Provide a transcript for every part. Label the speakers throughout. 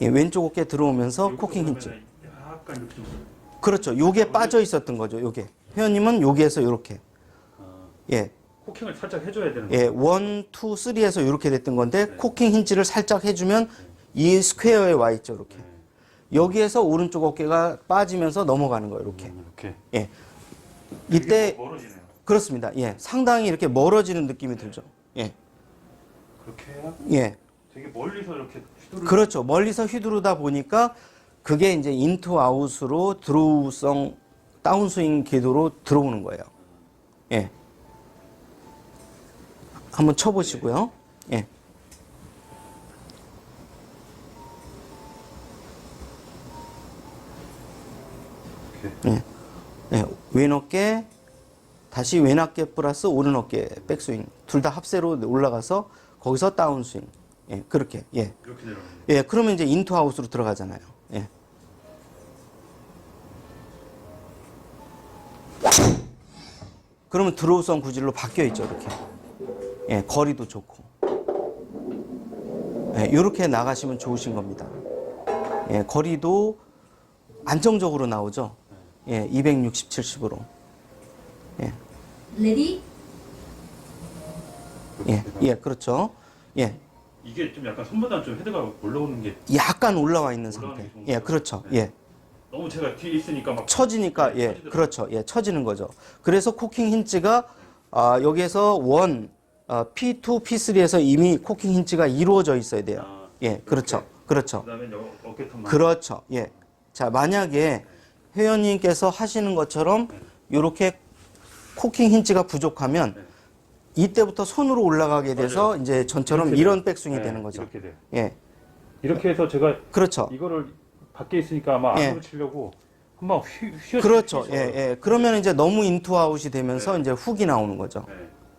Speaker 1: 예, 왼쪽 어깨 들어오면서 코킹 힌지.
Speaker 2: 약간 이렇게
Speaker 1: 그렇죠. 요게 빠져 있었던 거죠. 요게. 회원님은 여기에서 요렇게.
Speaker 2: 아,
Speaker 1: 예.
Speaker 2: 코킹을 살짝 해줘야 되는
Speaker 1: 예, 원, 투, 쓰리에서 이렇게 됐던 건데 코킹 힌지를 살짝 해주면 이 스퀘어에 와 있죠, 이렇게.
Speaker 2: 네.
Speaker 1: 여기에서 오른쪽 어깨가 빠지면서 넘어가는 거예요, 이렇게.
Speaker 2: 음, 이렇게.
Speaker 1: 예. 이때
Speaker 2: 멀어지네요.
Speaker 1: 그렇습니다. 예, 상당히 이렇게 멀어지는 느낌이 들죠. 예,
Speaker 2: 그렇게 해야
Speaker 1: 예,
Speaker 2: 되게 멀리서 이렇게 휘두르.
Speaker 1: 그렇죠. 멀리서 휘두르다 보니까 그게 이제 인투 아웃으로 드로우성 다운스윙 궤도로 들어오는 거예요. 예. 한번 쳐보시고요. 예.
Speaker 2: 이렇게.
Speaker 1: 예, 왼 어깨 다시 왼 어깨 플러스 오른 어깨 백스윙 둘 다 합세로 올라가서 거기서 다운스윙 예 그렇게 예
Speaker 2: 이렇게 내려오는.
Speaker 1: 예, 그러면 이제 인투 아웃으로 들어가잖아요. 예. 그러면 드로우성 구질로 바뀌어 있죠, 이렇게. 예, 거리도 좋고. 예, 이렇게 나가시면 좋으신 겁니다. 예, 거리도 안정적으로 나오죠. 예, 260, 70으로. 예,
Speaker 3: 레디
Speaker 1: 예, 예, 그렇죠. 예,
Speaker 2: 이게 좀 약간 손보다 좀 헤드가 올라오는 게
Speaker 1: 약간 올라와 있는 상태. 예. 그렇죠.
Speaker 2: 네.
Speaker 1: 예.
Speaker 2: 너무 제가 뒤에 있으니까 막
Speaker 1: 처지니까
Speaker 2: 네,
Speaker 1: 예
Speaker 2: 처지더라고요.
Speaker 1: 그렇죠 예 처지는 거죠 그래서 코킹 힌지가 아, 여기에서 원 아, P2 P3에서 이미 코킹 힌지가 이루어져 있어야 돼요
Speaker 2: 아,
Speaker 1: 예 그렇죠 그렇죠
Speaker 2: 그다음에 여- 어깨 턴만.
Speaker 1: 그렇죠 예 자 만약에 회원님께서 하시는 것처럼 이렇게 코킹 힌지가 부족하면
Speaker 2: 네.
Speaker 1: 이때부터 손으로 올라가게 돼서 이제 전처럼 이런. 백스윙이
Speaker 2: 네,
Speaker 1: 되는 거죠
Speaker 2: 이렇게 돼요.
Speaker 1: 예
Speaker 2: 이렇게 해서 제가
Speaker 1: 그렇죠
Speaker 2: 이거를 밖에 있으니까 아마
Speaker 1: 예.
Speaker 2: 안으로 치려고 한번 휘 휘어.
Speaker 1: 그렇죠 예 예 그러면 이제 너무 인투아웃이 되면서
Speaker 2: 네.
Speaker 1: 이제 훅이 나오는 거죠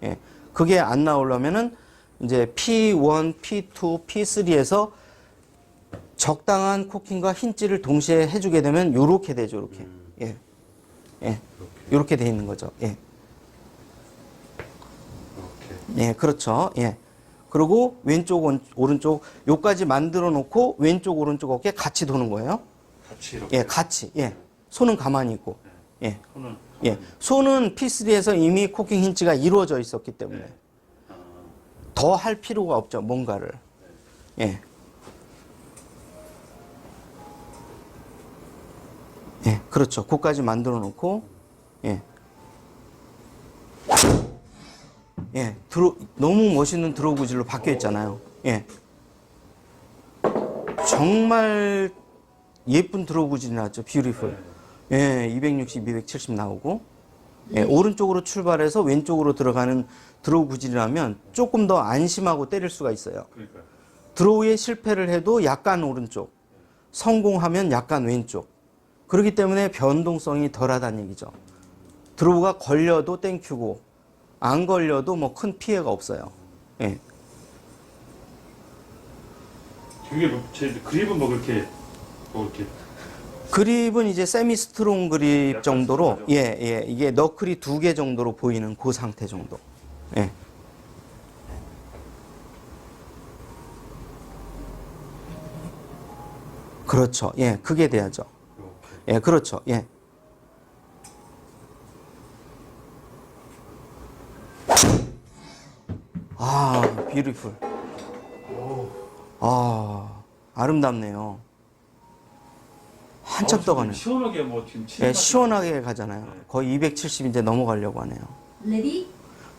Speaker 2: 네.
Speaker 1: 예. 그게 안 나오려면은 이제 P1, P2, P3에서 적당한 코킹과 힌지를 동시에 해주게 되면 요렇게 되죠, 요렇게.
Speaker 2: 음.
Speaker 1: 예. 예. 요렇게 돼 있는 거죠. 예. 예, 그렇죠. 예. 그리고 왼쪽, 온- 오른쪽, 요까지 만들어 놓고 왼쪽, 오른쪽 어깨 같이 도는 거예요.
Speaker 2: 같이 이렇게.
Speaker 1: 예, 같이. 예. 손은 가만히 있고. 예.
Speaker 2: 손은.
Speaker 1: 예. 손은 P3에서 이미 코킹 힌지가 이루어져 있었기 때문에.
Speaker 2: 네. 아,
Speaker 1: 더할 필요가 없죠, 뭔가를. 예. 예, 그렇죠. 그까지 만들어 놓고, 예. 예, 드로, 너무 멋있는 드로우 구질로 바뀌어 있잖아요. 예. 정말 예쁜 드로우 구질이 나왔죠. 뷰티풀. 예, 260, 270 나오고. 예, 오른쪽으로 출발해서 왼쪽으로 들어가는 드로우 구질이라면 조금 더 안심하고 때릴 수가 있어요. 드로우에 실패를 해도 약간 오른쪽, 성공하면 약간 왼쪽. 그렇기 때문에 변동성이 덜하다는 얘기죠. 드로우가 걸려도 땡큐고, 안 걸려도 뭐 큰 피해가 없어요. 예.
Speaker 2: 되게 높- 제 그립은 뭐 그렇게 뭐 이렇게
Speaker 1: 그립은 이제 세미 스트롱 그립 정도로. 예, 예. 이게 너클이 두 개 정도로 보이는 그 상태 정도. 예. 그렇죠. 예, 그게 돼야죠. 예, 그렇죠. 예. 아, 뷰티풀. 아, 아름답네요. 한참
Speaker 2: 아우,
Speaker 1: 떠가네.
Speaker 2: 시원하게 뭐 지금
Speaker 1: 예, 시원하게 가잖아요.
Speaker 2: 네.
Speaker 1: 거의 270 이제 넘어가려고 하네요.
Speaker 3: 레디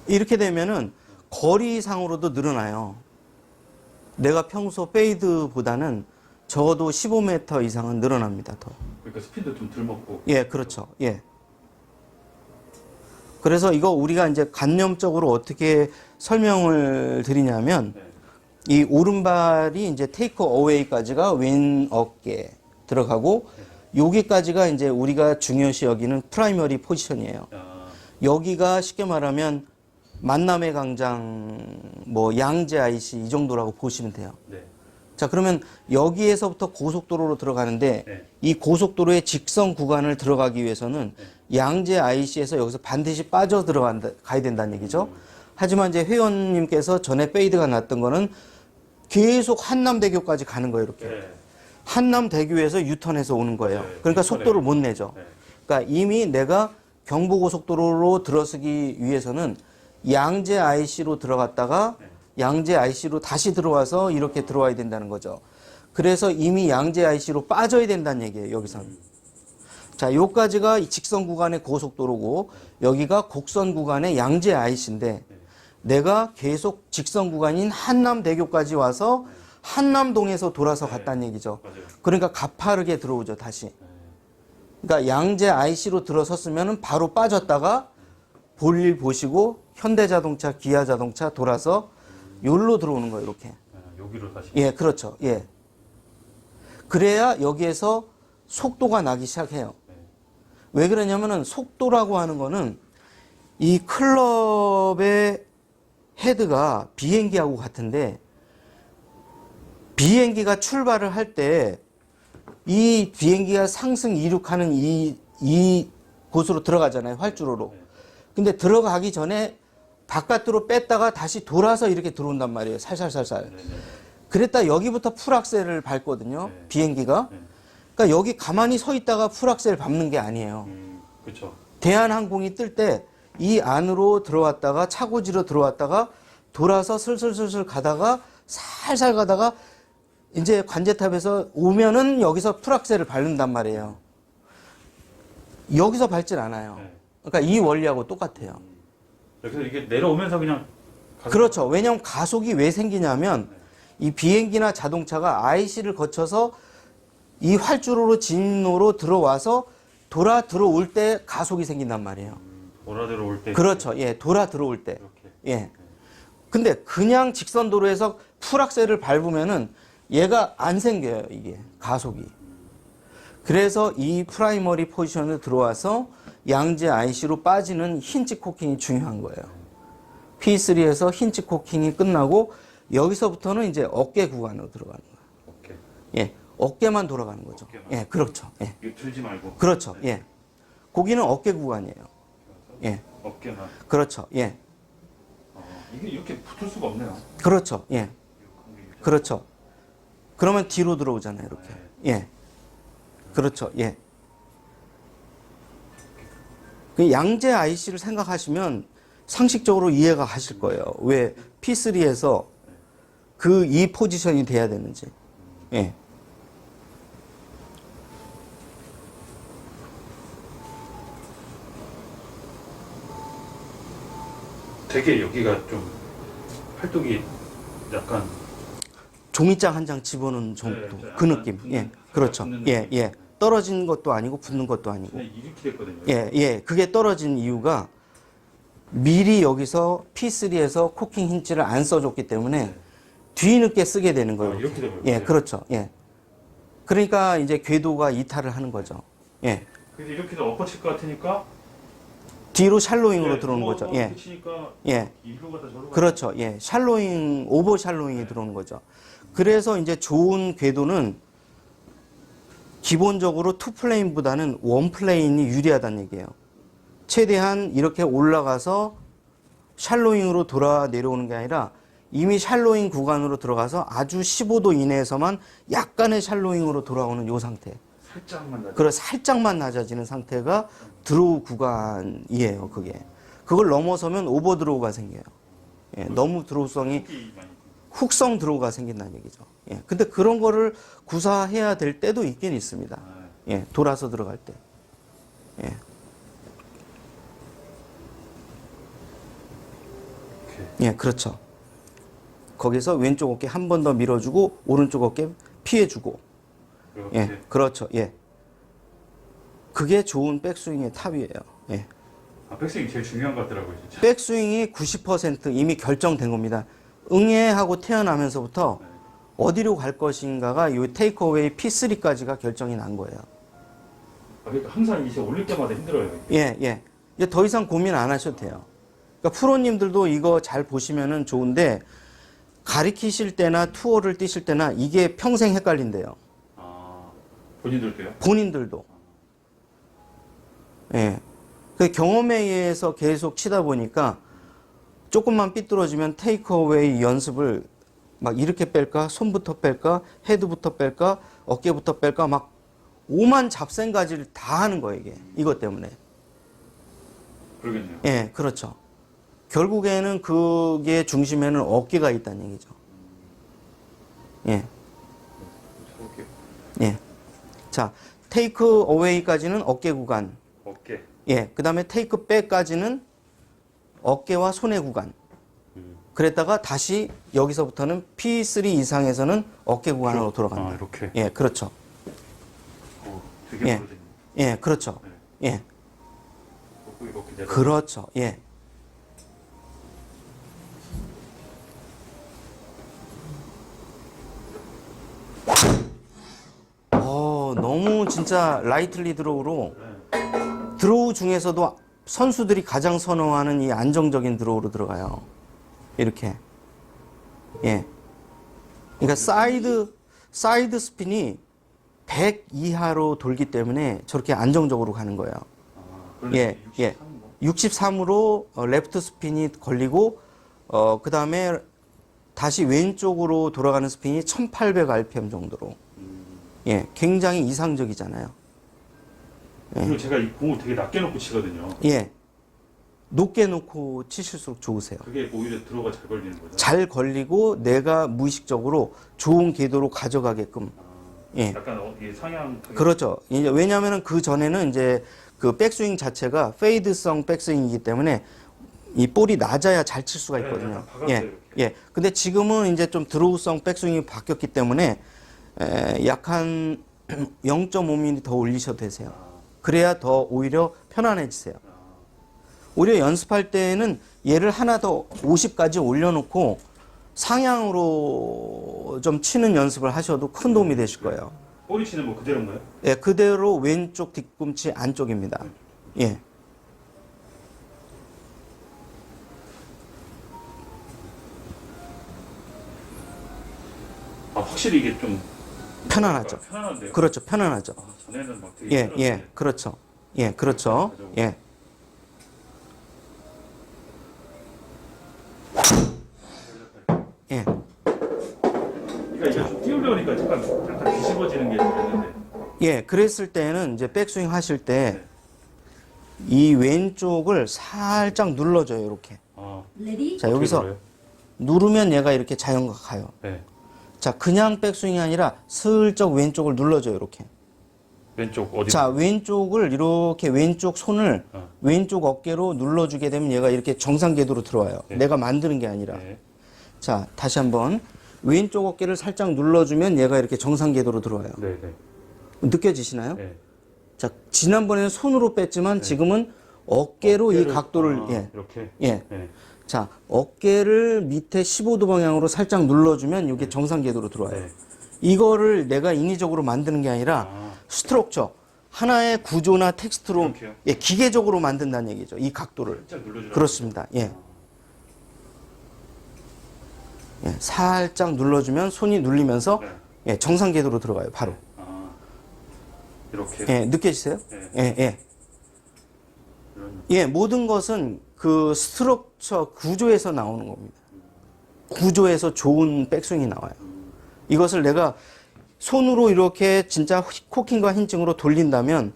Speaker 1: 이렇게 되면은 거리상으로도 늘어나요. 내가 평소 페이드보다는 적어도 15m 이상은 늘어납니다. 더.
Speaker 2: 그러니까 스피드 좀 덜 먹고
Speaker 1: 예, 그렇죠. 예. 그래서 이거 우리가 이제 관념적으로 어떻게 설명을 드리냐면
Speaker 2: 네.
Speaker 1: 이 오른발이 이제 테이크 어웨이까지가 왼 어깨 들어가고 여기까지가 이제 우리가 중요시 여기는 프라이머리 포지션이에요.
Speaker 2: 아,
Speaker 1: 여기가 쉽게 말하면 만남의 광장 뭐 양재 IC 이 정도라고 보시면 돼요.
Speaker 2: 네.
Speaker 1: 자, 그러면 여기에서부터 고속도로로 들어가는데
Speaker 2: 네.
Speaker 1: 이 고속도로의 직선 구간을 들어가기 위해서는 양재 IC에서 여기서 반드시 빠져 들어간다 가야 된다는 얘기죠. 하지만 이제 회원님께서 전에 페이드가 났던 거는 계속 한남대교까지 가는 거예요, 이렇게.
Speaker 2: 네.
Speaker 1: 한남대교에서 유턴해서 오는 거예요.
Speaker 2: 네,
Speaker 1: 그러니까. 속도를 못 내죠.
Speaker 2: 네.
Speaker 1: 그러니까 이미 내가 경부고속도로로 들어서기 위해서는 양재 IC로 들어갔다가
Speaker 2: 네.
Speaker 1: 양재 IC로 다시 들어와서 이렇게 들어와야 된다는 거죠. 그래서 이미 양재 IC로 빠져야 된다는 얘기예요. 여기서는. 자, 요까지가 이 직선 구간의 고속도로고 여기가 곡선 구간의 양재 IC인데 내가 계속 직선 구간인 한남대교까지 와서 한남동에서 돌아서 갔다는 얘기죠. 그러니까 가파르게 들어오죠, 다시. 그러니까 양재 IC로 들어섰으면 바로 빠졌다가 볼일 보시고 현대자동차, 기아자동차 돌아서 여기로 들어오는 거예요, 이렇게.
Speaker 2: 아, 여기로 다시.
Speaker 1: 예, 그렇죠. 예. 그래야 여기에서 속도가 나기 시작해요. 왜 그러냐면은 속도라고 하는 거는 이 클럽의 헤드가 비행기하고 같은데 비행기가 출발을 할 때 이 비행기가 상승 이륙하는 이, 이 곳으로 들어가잖아요. 활주로로. 근데 들어가기 전에 바깥으로 뺐다가 다시 돌아서 이렇게 들어온단 말이에요. 살살살살.
Speaker 2: 네, 네.
Speaker 1: 그랬다 여기부터 풀악셀을 밟거든요.
Speaker 2: 네.
Speaker 1: 비행기가.
Speaker 2: 네.
Speaker 1: 그러니까 여기 가만히 서 있다가 풀악셀 밟는 게 아니에요.
Speaker 2: 음, 그렇죠.
Speaker 1: 대한항공이 뜰 때 이 안으로 들어왔다가 차고지로 들어왔다가 돌아서 슬슬슬슬 가다가 살살 가다가 이제 관제탑에서 오면은 여기서 풀악셀을 밟는단 말이에요. 여기서 밟질 않아요.
Speaker 2: 네.
Speaker 1: 그러니까 이 원리하고 똑같아요.
Speaker 2: 그래서 이게 내려오면서 그냥
Speaker 1: 그렇죠. 왜냐하면 가속이 왜 생기냐면 이 비행기나 자동차가 IC를 거쳐서 이 활주로로 진로로 들어와서 돌아 들어올 때 가속이 생긴단 말이에요.
Speaker 2: 음, 돌아 들어올 때
Speaker 1: 그렇죠. 예, 돌아 들어올 때.
Speaker 2: 이렇게.
Speaker 1: 예. 근데 그냥 직선 도로에서 풀악셀을 밟으면은 얘가 안 생겨요, 이게. 가속이. 그래서 이 프라이머리 포지션에 들어와서 양재 IC로 빠지는 힌치 코킹이 중요한 거예요. P3에서 힌치 코킹이 끝나고 여기서부터는 이제 어깨 구간으로 들어가는 거예요.
Speaker 2: 오케이.
Speaker 1: 예. 어깨만 돌아가는 거죠.
Speaker 2: 어깨만.
Speaker 1: 예, 그렇죠. 예.
Speaker 2: 들지 말고.
Speaker 1: 그렇죠. 예. 거기는 어깨 구간이에요. 예.
Speaker 2: 어깨만.
Speaker 1: 그렇죠. 예.
Speaker 2: 어, 이게 이렇게 붙을 수가 없네요.
Speaker 1: 그렇죠. 예. 그렇죠. 그러면 뒤로 들어오잖아요, 이렇게. 예. 그렇죠. 예. 그 양재 IC를 생각하시면 상식적으로 이해가 가실 거예요. 왜 P3에서 그 이 포지션이 돼야 되는지. 예.
Speaker 2: 되게 여기가 좀 팔뚝이 약간
Speaker 1: 종이장 한 장 집어넣는 정도.
Speaker 2: 네,
Speaker 1: 그
Speaker 2: 약간
Speaker 1: 느낌. 예. 그렇죠.
Speaker 2: 붙는
Speaker 1: 예. 예. 떨어진 것도 아니고 붙는 것도 아니고.
Speaker 2: 그냥 이렇게 됐거든요.
Speaker 1: 예, 예. 그게 떨어진 이유가 미리 여기서 P3에서 코킹 힌지를 안 써줬기 때문에 뒤늦게 쓰게 되는 거예요.
Speaker 2: 아, 이렇게 되면
Speaker 1: 예, 그렇죠. 예. 그러니까 이제 궤도가 이탈을 하는 거죠. 예.
Speaker 2: 근데 이렇게 해서 엎어 칠것 같으니까
Speaker 1: 뒤로 샬로잉으로
Speaker 2: 네,
Speaker 1: 들어오는
Speaker 2: 뭐,
Speaker 1: 거죠.
Speaker 2: 뭐
Speaker 1: 예. 예.
Speaker 2: 이리로 가다 저리로 가다.
Speaker 1: 그렇죠. 예. 샬로잉, 오버 샬로잉이 들어오는 거죠. 그래서 이제 좋은 궤도는 기본적으로 투 플레인보다는 원 플레인이 유리하다는 얘기예요. 최대한 이렇게 올라가서 샬로잉으로 돌아 내려오는 게 아니라 이미 샬로잉 구간으로 들어가서 아주 15도 이내에서만 약간의 샬로잉으로 돌아오는 요 상태.
Speaker 2: 살짝만 나.
Speaker 1: 그래 살짝만 낮아지는 상태가 드로우 구간이에요. 그게 그걸 넘어서면 오버 드로우가 생겨요. 예, 너무 드로우성이. 훅성 드로우가 생긴다는 얘기죠. 예, 근데 그런 거를 구사해야 될 때도 있긴 있습니다.
Speaker 2: 아,
Speaker 1: 예, 돌아서 들어갈 때. 예. 예, 그렇죠. 거기서 왼쪽 어깨 한 번 더 밀어주고 오른쪽 어깨 피해주고. 예, 그렇죠. 예. 그게 좋은 백스윙의 탑이에요. 예.
Speaker 2: 아, 백스윙이 제일 중요한 것 같더라고요, 진짜.
Speaker 1: 백스윙이 90% 이미 결정된 겁니다. 응애하고 태어나면서부터
Speaker 2: 네.
Speaker 1: 어디로 갈 것인가가 이 테이크어웨이 P3까지가 결정이 난 거예요.
Speaker 2: 아, 그러니까 항상 이제 올릴 때마다 힘들어요.
Speaker 1: 예, 예. 이제 더 이상 고민 안 하셔도 돼요. 그러니까 프로님들도 이거 잘 보시면은 좋은데 가리키실 때나 투어를 뛰실 때나 이게 평생 헷갈린대요.
Speaker 2: 아, 본인들도요?
Speaker 1: 본인들도. 예. 그 경험에 의해서 계속 치다 보니까 조금만 삐뚤어지면 테이크어웨이 연습을 막 이렇게 뺄까, 손부터 뺄까, 헤드부터 뺄까, 어깨부터 뺄까, 막 오만 잡생가지를 다 하는 거예요, 이게. 이것 때문에.
Speaker 2: 그러겠네요.
Speaker 1: 예, 그렇죠. 결국에는 그게 중심에는 어깨가 있다는 얘기죠. 예, 예. 자, 테이크 어웨이까지는 어깨 구간.
Speaker 2: 어깨.
Speaker 1: 예, 그 다음에 테이크 백까지는 어깨와 손의 구간. 그랬다가 다시 여기서부터는 P3 이상에서는 어깨 구간으로 돌아간다.
Speaker 2: 아 이렇게.
Speaker 1: 예, 그렇죠.
Speaker 2: 어, 되게
Speaker 1: 예. 예, 그렇죠.
Speaker 2: 네.
Speaker 1: 예,
Speaker 2: 어, 이렇게 내가.
Speaker 1: 그렇죠. 예. 어, 너무 진짜 라이틀리 드로우로 드로우 중에서도 선수들이 가장 선호하는 이 안정적인 드로우로 들어가요. 이렇게. 예. 그러니까 사이드 사이드 스핀이 100 이하로 돌기 때문에 저렇게 안정적으로 가는 거예요.
Speaker 2: 아.
Speaker 1: 예, 예.
Speaker 2: 63 뭐.
Speaker 1: 63으로 어, 레프트 스핀이 걸리고 어 그다음에 다시 왼쪽으로 돌아가는 스핀이 1800 rpm 정도로 예, 굉장히 이상적이잖아요.
Speaker 2: 그리고 제가 이 공을 되게 낮게 놓고 치거든요.
Speaker 1: 예. 높게 놓고 치실수록 좋으세요.
Speaker 2: 그게 오히려 들어가 잘 걸리는 거죠.
Speaker 1: 잘 걸리고 내가 무의식적으로 좋은 궤도로 가져가게끔
Speaker 2: 아,
Speaker 1: 예.
Speaker 2: 약간 어, 상향.
Speaker 1: 그렇죠. 이제 왜냐하면 그 전에는 이제 그 백스윙 자체가 페이드성 백스윙이기 때문에 이 볼이 낮아야 잘 칠 수가
Speaker 2: 네,
Speaker 1: 있거든요.
Speaker 2: 박았어요,
Speaker 1: 예. 예. 근데 지금은 이제 좀 드로우성 백스윙이 바뀌었기 때문에 에, 약한 0.5mm 더 올리셔도 되세요. 그래야 더 오히려 편안해지세요. 오히려 연습할 때는 얘를 하나 더 50까지 올려놓고 상향으로 좀 치는 연습을 하셔도 큰 도움이 되실 거예요.
Speaker 2: 꼬리 치는 뭐 그대로인가요?
Speaker 1: 예, 그대로 왼쪽 뒤꿈치 안쪽입니다. 예.
Speaker 2: 아 확실히 이게 좀
Speaker 1: 편안하죠.
Speaker 2: 편안한데요.
Speaker 1: 그렇죠. 편안하죠.
Speaker 2: 아, 전에는 막 되게
Speaker 1: 예,
Speaker 2: 힘들었는데.
Speaker 1: 예. 그렇죠. 예, 그렇죠. 예. 예.
Speaker 2: 그러니까 이게 좀 띄우려니까 약간 약간 뒤집어지는 게 있는데.
Speaker 1: 예, 그랬을 때는 이제 백스윙 하실 때 이 왼쪽을 살짝 눌러줘요, 이렇게.
Speaker 2: 아,
Speaker 1: 자, 여기서 누르면 얘가 이렇게 자연과 가요.
Speaker 2: 네.
Speaker 1: 자, 그냥 백스윙이 아니라 슬쩍 왼쪽을 눌러줘요, 이렇게.
Speaker 2: 왼쪽 어디?
Speaker 1: 자, 왼쪽을 이렇게 왼쪽 손을
Speaker 2: 어.
Speaker 1: 왼쪽 어깨로 눌러주게 되면 얘가 이렇게 정상 궤도로 들어와요.
Speaker 2: 네.
Speaker 1: 내가 만드는 게 아니라.
Speaker 2: 네.
Speaker 1: 자, 다시 한번 왼쪽 어깨를 살짝 눌러주면 얘가 이렇게 정상 궤도로 들어와요.
Speaker 2: 네, 네.
Speaker 1: 느껴지시나요?
Speaker 2: 네.
Speaker 1: 자, 지난번에는 손으로 뺐지만 지금은 어깨로 이
Speaker 2: 어깨를-
Speaker 1: 각도를
Speaker 2: 아,
Speaker 1: 예,
Speaker 2: 이렇게.
Speaker 1: 예.
Speaker 2: 네.
Speaker 1: 자, 어깨를 밑에 15도 방향으로 살짝 눌러주면 이게 정상 궤도로 들어와요.
Speaker 2: 네.
Speaker 1: 이거를 내가 인위적으로 만드는 게 아니라
Speaker 2: 아.
Speaker 1: 스트럭처 하나의 구조나 텍스트로? 예, 기계적으로 만든다는 얘기죠. 이 각도를. 그렇습니다. 예. 예, 살짝 눌러주면 손이 눌리면서
Speaker 2: 네.
Speaker 1: 예, 정상 궤도로 들어가요. 바로.
Speaker 2: 아, 이렇게.
Speaker 1: 예, 느껴지세요?
Speaker 2: 네.
Speaker 1: 예, 예. 예, 모든 것은 그 스트럭처 구조에서 나오는 겁니다. 구조에서 좋은 백스윙이 나와요. 이것을 내가 손으로 이렇게 진짜 코킹과 힌징으로 돌린다면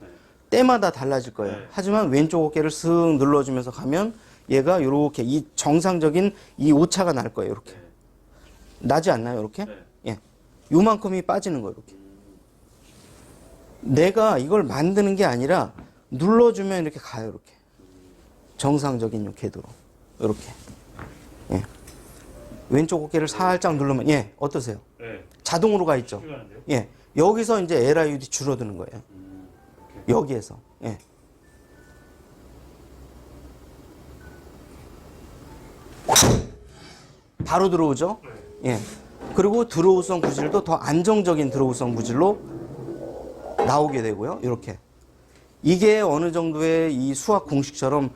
Speaker 1: 때마다 달라질 거예요.
Speaker 2: 네.
Speaker 1: 하지만 왼쪽 어깨를 쓱 눌러주면서 가면 얘가 이렇게 이 정상적인 이 오차가 날 거예요. 이렇게. 나지 않나요? 이렇게?
Speaker 2: 네.
Speaker 1: 예. 요만큼이 빠지는 거예요. 이렇게. 내가 이걸 만드는 게 아니라 눌러주면 이렇게 가요. 이렇게. 정상적인 요 궤도로. 이렇게. 예. 왼쪽 어깨를 살짝 누르면, 예. 어떠세요?
Speaker 2: 네.
Speaker 1: 자동으로 가 있죠? 예. 여기서 이제 LIUD 줄어드는 거예요. 여기에서. 예. 바로 들어오죠? 예. 그리고 드로우성 구질도 더 안정적인 드로우성 구질로 나오게 되고요. 이렇게. 이게 어느 정도의 이 수학 공식처럼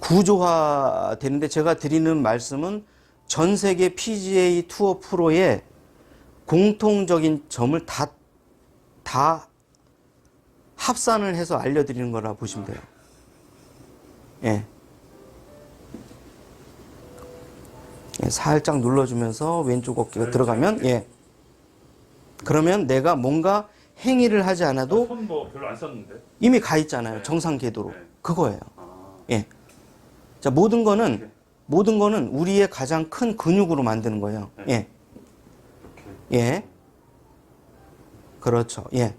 Speaker 1: 구조화 되는데 제가 드리는 말씀은 전 세계 PGA 투어 프로의 공통적인 점을 다, 다 합산을 해서 알려드리는 거라 보시면 돼요. 예. 예, 살짝 눌러주면서 왼쪽 어깨가
Speaker 2: 살짝
Speaker 1: 들어가면 예. 그러면 내가 뭔가 행위를 하지 않아도
Speaker 2: 손뭐 별로 안 썼는데.
Speaker 1: 이미 가 있잖아요.
Speaker 2: 네.
Speaker 1: 정상 궤도로.
Speaker 2: 네.
Speaker 1: 그거예요.
Speaker 2: 아.
Speaker 1: 예. 자, 모든 거는
Speaker 2: 네.
Speaker 1: 모든 거는 우리의 가장 큰 근육으로 만드는 거예요.
Speaker 2: 네.
Speaker 1: 예.
Speaker 2: 이렇게.
Speaker 1: 예. 그렇죠. 예.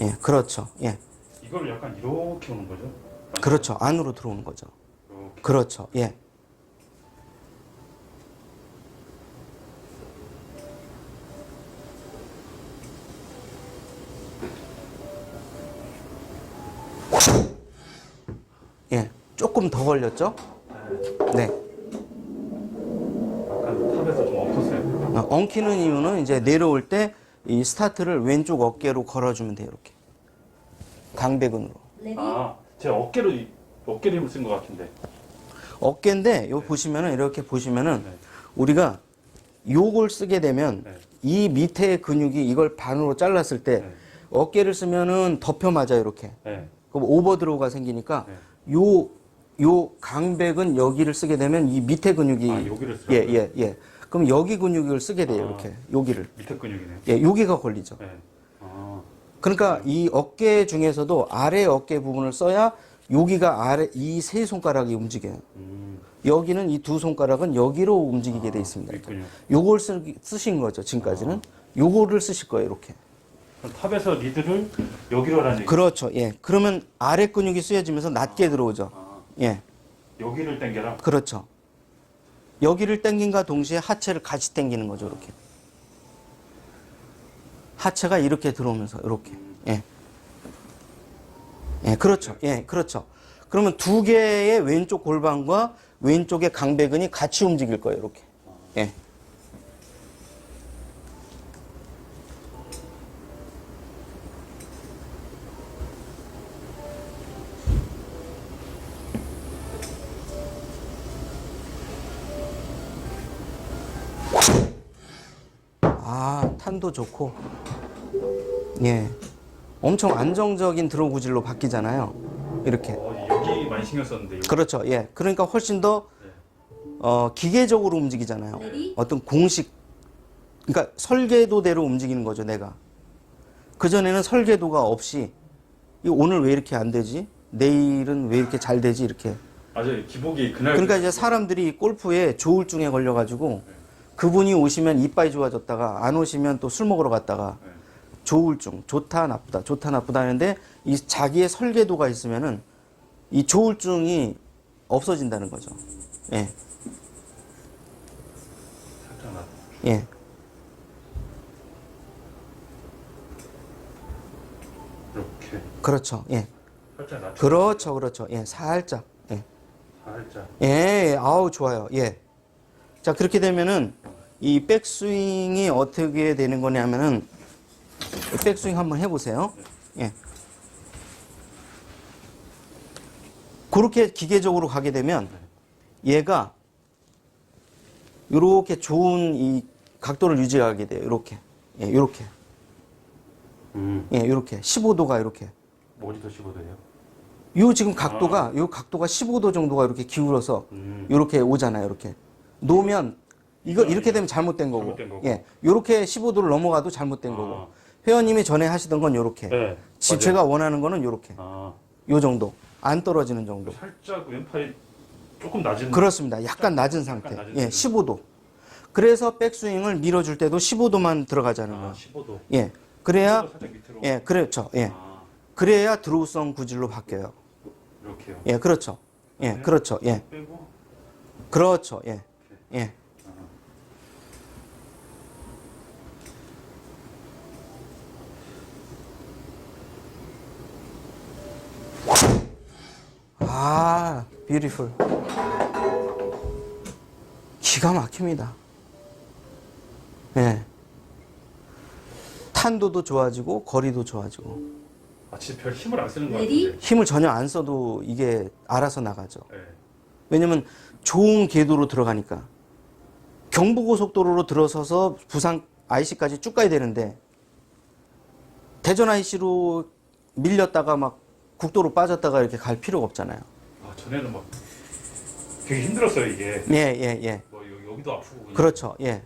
Speaker 1: 예. 그렇죠. 예.
Speaker 2: 이걸 약간 이렇게 오는 거죠?
Speaker 1: 그렇죠. 안으로 들어오는 거죠.
Speaker 2: 이렇게.
Speaker 1: 그렇죠. 예. 예. 조금 더 걸렸죠?
Speaker 2: 네.
Speaker 1: 네.
Speaker 2: 약간 탑에서 좀 엎었어요.
Speaker 1: 어, 엉키는 이유는 이제 내려올 때 이 스타트를 왼쪽 어깨로 걸어주면 돼요. 이렇게. 강배근으로.
Speaker 2: 아, 제 어깨로 이- 어깨를 힘을 쓴 것 같은데.
Speaker 1: 어깨인데 요 보시면은 이렇게 보시면은
Speaker 2: 네.
Speaker 1: 우리가 요걸 쓰게 되면
Speaker 2: 네.
Speaker 1: 이 밑에 근육이 이걸 반으로 잘랐을 때
Speaker 2: 네.
Speaker 1: 어깨를 쓰면은 덮여 맞아요 이렇게
Speaker 2: 네.
Speaker 1: 그럼 오버드로우가 생기니까
Speaker 2: 네.
Speaker 1: 요 요 강백은 여기를 쓰게 되면 이 밑에 근육이
Speaker 2: 아, 여기를 쓰라고요?
Speaker 1: 예 예 예, 그럼 여기 근육을 쓰게 돼요
Speaker 2: 아.
Speaker 1: 이렇게 여기를
Speaker 2: 밑에 근육이네.
Speaker 1: 예 여기가 걸리죠
Speaker 2: 네. 아.
Speaker 1: 그러니까 이 어깨 중에서도 아래 어깨 부분을 써야 여기가 아래 이 세 손가락이 움직여요
Speaker 2: 음.
Speaker 1: 여기는 이 두 손가락은 여기로 움직이게 돼 있습니다. 요걸 쓰, 쓰신 거죠 지금까지는
Speaker 2: 아.
Speaker 1: 요거를 쓰실 거예요 이렇게
Speaker 2: 탑에서 리드를 여기로 하라는 얘기.
Speaker 1: 그렇죠. 예. 그러면 아래 근육이 쓰여지면서 낮게 들어오죠.
Speaker 2: 아,
Speaker 1: 예.
Speaker 2: 여기를 당겨라.
Speaker 1: 그렇죠. 여기를 당긴과 동시에 하체를 같이 당기는 거죠 이렇게. 하체가 이렇게 들어오면서 이렇게. 예. 예 그렇죠. 예 그렇죠. 그러면 두 개의 왼쪽 골반과 왼쪽의 강배근이 같이 움직일 거예요 이렇게. 예 탄도 좋고. 예. 엄청 안정적인 드로우 구질로 바뀌잖아요. 이렇게.
Speaker 2: 어, 여기 많이 신경 썼는데. 여기.
Speaker 1: 그렇죠. 예. 그러니까 훨씬 더,
Speaker 2: 네.
Speaker 1: 어, 기계적으로 움직이잖아요. 어떤 공식, 그러니까 설계도대로 움직이는 거죠, 내가. 그전에는 설계도가 없이, 이 오늘 왜 이렇게 안 되지? 내일은 왜 이렇게 잘 되지? 이렇게.
Speaker 2: 맞아요. 기복이 그날.
Speaker 1: 그러니까 이제 사람들이 골프에 조울증에 걸려가지고 그분이 오시면 이빨이 좋아졌다가 안 오시면 또 술 먹으러 갔다가
Speaker 2: 네.
Speaker 1: 조울증 좋다 나쁘다 좋다 나쁘다 하는데 이 자기의 설계도가 있으면은 이 조울증이 없어진다는 거죠. 예. 예.
Speaker 2: 이렇게
Speaker 1: 그렇죠. 예.
Speaker 2: 살짝 낮춰.
Speaker 1: 그렇죠. 그렇죠. 예. 살짝. 예.
Speaker 2: 살짝.
Speaker 1: 예. 예. 아우 좋아요. 예. 자, 그렇게 되면은 이 백스윙이 어떻게 되는 거냐면은 이 백스윙 한번 해 보세요. 예. 그렇게 기계적으로 가게 되면 얘가 이렇게 좋은 이 각도를 유지하게 돼요. 이렇게. 예, 이렇게.
Speaker 2: 음.
Speaker 1: 예, 이렇게. 15도가 이렇게.
Speaker 2: 머리도 씹어도요.
Speaker 1: 요 지금 각도가 요 각도가 15도 정도가 이렇게 기울어서
Speaker 2: 음.
Speaker 1: 이렇게 오잖아요. 이렇게 놓으면 이거 이렇게 되면 잘못된 거고,
Speaker 2: 잘못된 거고.
Speaker 1: 예, 요렇게 15도를 넘어가도 잘못된
Speaker 2: 아.
Speaker 1: 거고. 회원님이 전에 하시던 건 요렇게,
Speaker 2: 네.
Speaker 1: 지
Speaker 2: 맞아요.
Speaker 1: 제가 원하는 거는 요렇게,
Speaker 2: 아.
Speaker 1: 요 정도 안 떨어지는 정도.
Speaker 2: 살짝 왼팔이 조금 낮은.
Speaker 1: 그렇습니다. 약간 낮은 상태,
Speaker 2: 낮은
Speaker 1: 예,
Speaker 2: 상태.
Speaker 1: 15도. 그래서 백스윙을 밀어줄 때도 15도만 들어가자는
Speaker 2: 아,
Speaker 1: 거예요.
Speaker 2: 15도.
Speaker 1: 예, 그래야
Speaker 2: 살짝 밑으로.
Speaker 1: 예, 그렇죠, 예,
Speaker 2: 아,
Speaker 1: 그래야 드로우성 구질로 바뀌어요.
Speaker 2: 이렇게요.
Speaker 1: 예, 그렇죠, 예,
Speaker 2: 네.
Speaker 1: 그렇죠, 예,
Speaker 2: 빼고.
Speaker 1: 그렇죠, 예, 예. 아, 뷰티풀. 기가 막힙니다. 예. 탄도도 좋아지고 거리도 좋아지고
Speaker 2: 아, 진짜 별 힘을 안 쓰는 것
Speaker 3: 레디?
Speaker 2: 같은데.
Speaker 1: 힘을 전혀 안 써도 이게 알아서 나가죠.
Speaker 2: 네.
Speaker 1: 왜냐면 좋은 궤도로 들어가니까 경부고속도로로 들어서서 부산 IC까지 쭉 가야 되는데 대전 IC로 밀렸다가 막 국도로 빠졌다가 이렇게 갈 필요가 없잖아요.
Speaker 2: 아, 전에는 막 되게 힘들었어요, 이게.
Speaker 1: 예, 예, 예.
Speaker 2: 뭐 여 기도 아프고 그냥.
Speaker 1: 그렇죠. 예.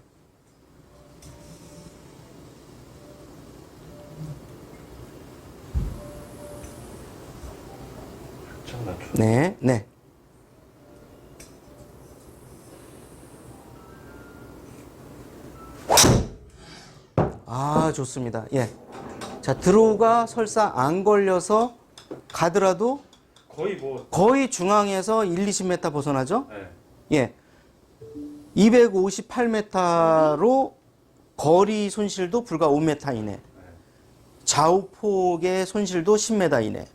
Speaker 1: 네, 네. 아, 좋습니다. 예. 자, 드로우가 설사 안 걸려서 가더라도
Speaker 2: 거의 뭐
Speaker 1: 거의 중앙에서 1, 20m 벗어나죠?
Speaker 2: 네.
Speaker 1: 예. 258m로 거리 손실도 불과 5m 이내. 좌우폭의 손실도 10m 이내.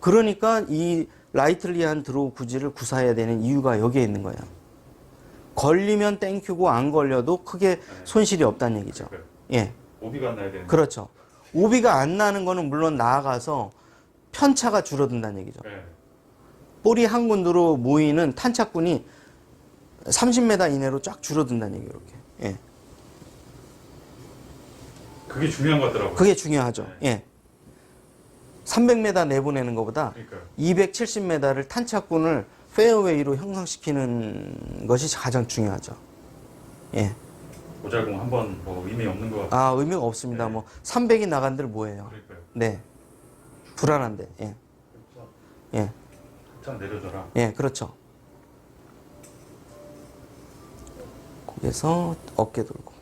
Speaker 1: 그러니까 이 라이틀리한 드로우 구지를 구사해야 되는 이유가 여기에 있는 거예요. 걸리면 땡큐고 안 걸려도 크게 손실이 없다는 얘기죠. 예.
Speaker 2: 오비가 안 나야 되는.
Speaker 1: 그렇죠. 오비가 안 나는 거는 물론 나아가서 편차가 줄어든다는 얘기죠.
Speaker 2: 네.
Speaker 1: 볼이 한 군데로 모이는 탄착군이 30m 이내로 쫙 줄어든다는 얘기예요, 이렇게. 예.
Speaker 2: 그게 중요한 것 같더라고요.
Speaker 1: 그게 중요하죠. 예. 300m 내보내는 것보다
Speaker 2: 그러니까요.
Speaker 1: 270m를 탄착군을 페어웨이로 형성시키는 것이 가장 중요하죠. 예.
Speaker 2: 모자공 한번 뭐 의미 없는 것 같고.
Speaker 1: 아, 의미가 없습니다.
Speaker 2: 네.
Speaker 1: 뭐 300이 나간들 뭐예요?
Speaker 2: 그러니까요.
Speaker 1: 네. 불안한데. 예. 예.
Speaker 2: 살짝 내려줘라.
Speaker 1: 예, 그렇죠. 거기서 어깨 돌고.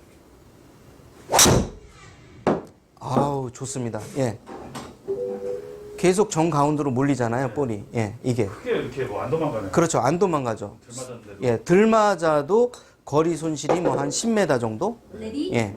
Speaker 1: 아우, 좋습니다. 예. 계속 정 가운데로 몰리잖아요, 볼이. 예, 이게.
Speaker 2: 크게 이렇게 뭐 안 도망가네.
Speaker 1: 그렇죠. 안 도망가죠.
Speaker 2: 들 맞았는데도.
Speaker 1: 예, 들 맞아도 거리 손실이 뭐 한 10m 정도? 예.